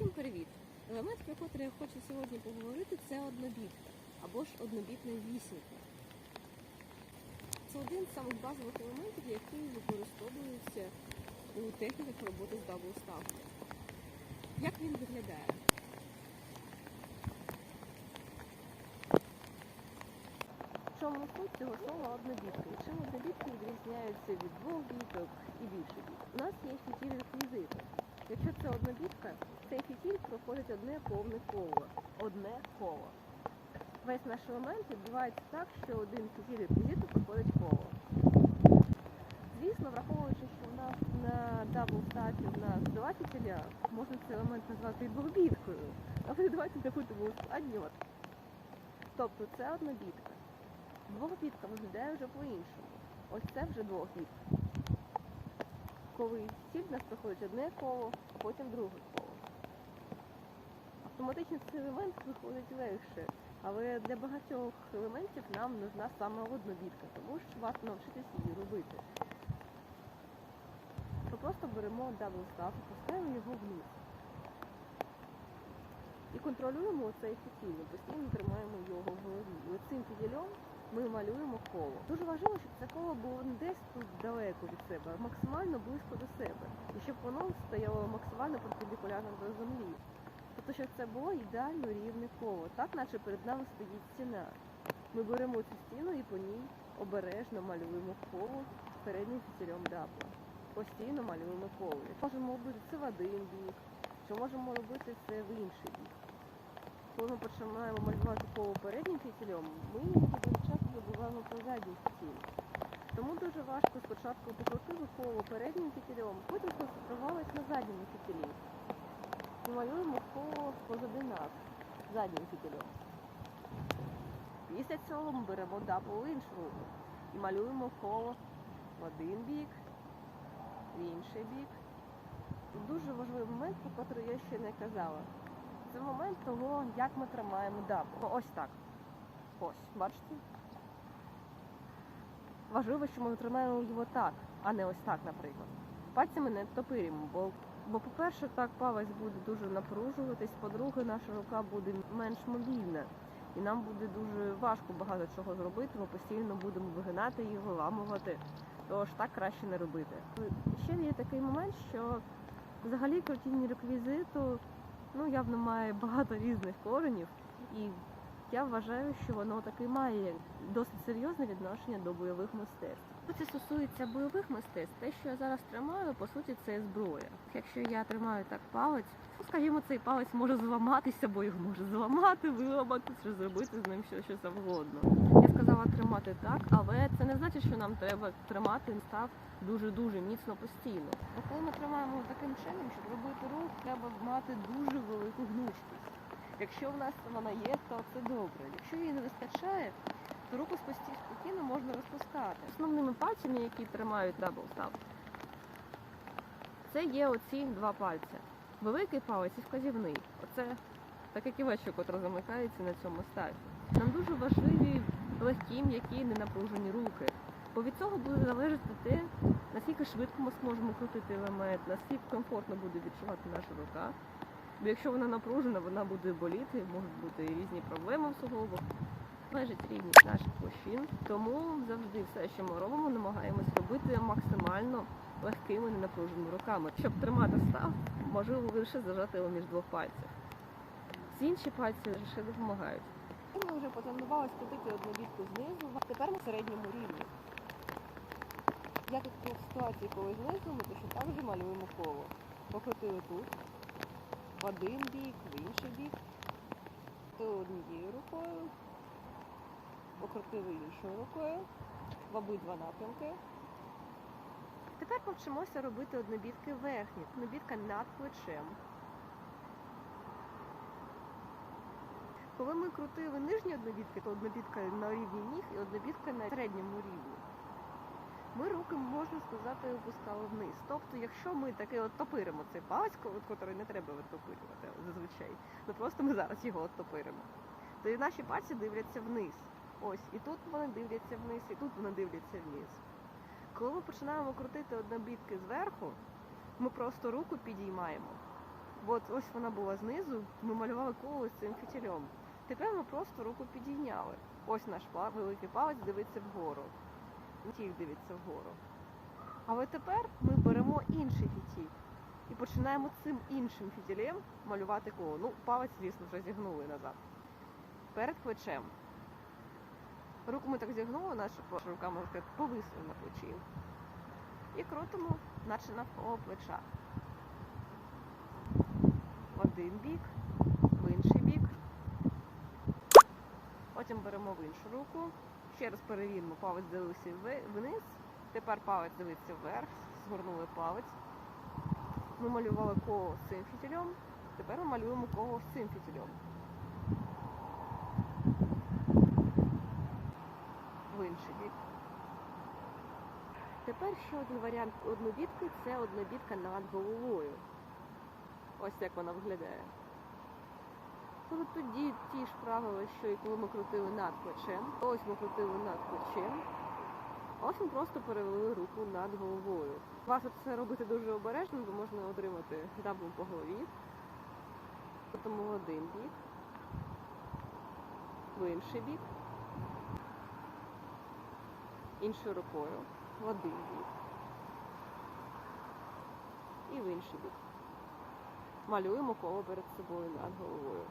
Усім привіт! Елемент, про котрий я хочу сьогодні поговорити, це однобітка або ж однобітна вісімка. Це один з самих базових елементів, який використовується у техніках роботи з даблставкою. Як він виглядає? В чому суть цього слова однобітка? І чим однобітки відрізняються від двох біток і більше біток? У нас є фітіль реквізиту. Якщо це однобітка, цей фітіль проходить одне повне коло. Одне коло. Весь наш елемент відбувається так, що один фітіль реквізиту проходить коло. Звісно, враховуючи, що у нас на дабл статі у нас два фітіля, можна цей елемент назвати і двохбіткою. Але давайте не будемо ускладнювати. Тобто це однобітка. Двохбітка виглядає вже по-іншому. Ось це вже двохбітка. Коли сіль в нас проходить одне коло, а потім друге коло. Автоматично цей елемент виходить легше, але для багатьох елементів нам нужна саме однобітка, тому що варто навчитися її робити. Ми просто беремо дабл став і пускаємо його вниз. І контролюємо цей фітіль, постійно тримаємо його в голові. І оцим фітілем ми малюємо коло. Дуже важливо, щоб це коло було не десь тут далеко від себе, а максимально близько до себе. І щоб воно стояло максимально перпендикулярно до землі. Тобто, щоб це було ідеально рівне коло, так наче перед нами стоїть стіна. Ми беремо цю стіну і по ній обережно малюємо коло переднім фітілем дабла. Постійно малюємо коло. Можемо робити це в один бік, що можемо робити це в інший бік коли ми починаємо малювати коло переднім фітілем, ми часто задній фітіль. Тому дуже важко спочатку покрутити коло переднім фітілем, потім сконцентрувалися на задньому фітілі. І малюємо коло позади нас заднім фітілем. Після цього ми беремо дабл іншу руку і малюємо коло в один бік, в інший бік. Дуже важливий момент, про який я ще не казала. Це момент того, як ми тримаємо дабл. Ось так. Ось, бачите? Важливо, що ми тримаємо його так, а не ось так, наприклад. Пальцями не топиримо, бо, бо по-перше, так палець буде дуже напружуватись, по-друге, наша рука буде менш мобільна. І нам буде дуже важко багато чого зробити, ми постійно будемо вигинати її, виламувати. Тож так краще не робити. Ще є такий момент, що взагалі крутіння реквізиту ну, явно має багато різних коренів, і я вважаю, що воно таки має досить серйозне відношення до бойових мистецтв. Це стосується бойових мистецтв, те, що я зараз тримаю, по суті, це зброя. Якщо я тримаю так палець, ну, скажімо, цей палець може зламатися, бо його може зламати, виламати, зробити з ним що, що завгодно. Я сказала тримати так, але це не значить, що нам треба тримати став дуже-дуже міцно постійно. Бо коли ми тримаємо таким чином, щоб робити рух, треба мати дуже велику гнучкість. Якщо в нас вона є, то це добре. Якщо її не вистачає, то руку спокійно можна розпускати. Основними пальцями, які тримають дабл став, це є оці два пальці. Великий палець і вказівний. Оце таке ківечко, котре замикається на цьому ставі. Нам дуже важливі легкі, м'які, ненапружені руки. Бо від цього буде залежати те, наскільки швидко ми зможемо крутити елемент, наскільки комфортно буде відчувати наша рука. Бо якщо вона напружена, вона буде боліти, можуть бути різні проблеми в суглобах. Залежить рівність наших площин. Тому завжди все, що ми робимо, намагаємось робити максимально легкими, ненапруженими руками. Щоб тримати став, можливо лише зажати його між двох пальців. Ці інші пальці лише допомагають. Ми вже потренувалися крутити одну бітку знизу, а тепер на середньому рівні. Як в ситуації, коли знизу, ми точно так же малюємо коло. Покрутили тут, в один бік, в інший бік. То однією рукою, покрутили іншою рукою, в обидва напрямки. Тепер повчимося робити однобітки верхні, однобітка над плечем. Коли ми крутили нижні однобітки, то однобітка на рівні ніг і однобітка на середньому рівні. Ми руки, можна сказати, опускали вниз. Тобто, якщо ми таки от топиримо цей палець, котрий не треба відтопирювати зазвичай, ну просто ми зараз його оттопиримо, то і наші пальці дивляться вниз. Ось, і тут вони дивляться вниз, і тут вони дивляться вниз. Коли ми починаємо крутити однобітки зверху, ми просто руку підіймаємо От ось вона була знизу, ми малювали коло з цим фітільом. Тепер ми просто руку підійняли. Ось наш великий палець дивиться вгору. Фітіль дивиться вгору. Але тепер ми беремо інший фітіль і починаємо цим іншим фітілем малювати коло. Ну, палець, звісно, вже зігнули назад. Перед плечем. Руку ми так зігнули, наша рука, можна сказати, повисла на плечі. І крутимо, наче навколо плеча. В один бік, в інший бік. Потім беремо в іншу руку. Ще раз перевіримо, палець дивився вниз. Тепер палець дивиться вверх, згорнули палець. Ми малювали коло з цим фітільом. Тепер ми малюємо коло з цим фітільом. В інший бік. Тепер ще один варіант однобітки це однобітка над головою. Ось як вона виглядає. Тобто тоді ті ж правила, що і коли ми крутили над плечем. Ось ми крутили над плечем. Ось ми просто перевели руку над головою. Вас це робити дуже обережно, бо можна отримати граблем по голові. Тому в один бік, в інший бік, іншою рукою, в один бік і в інший бік. Малюємо коло перед собою над головою.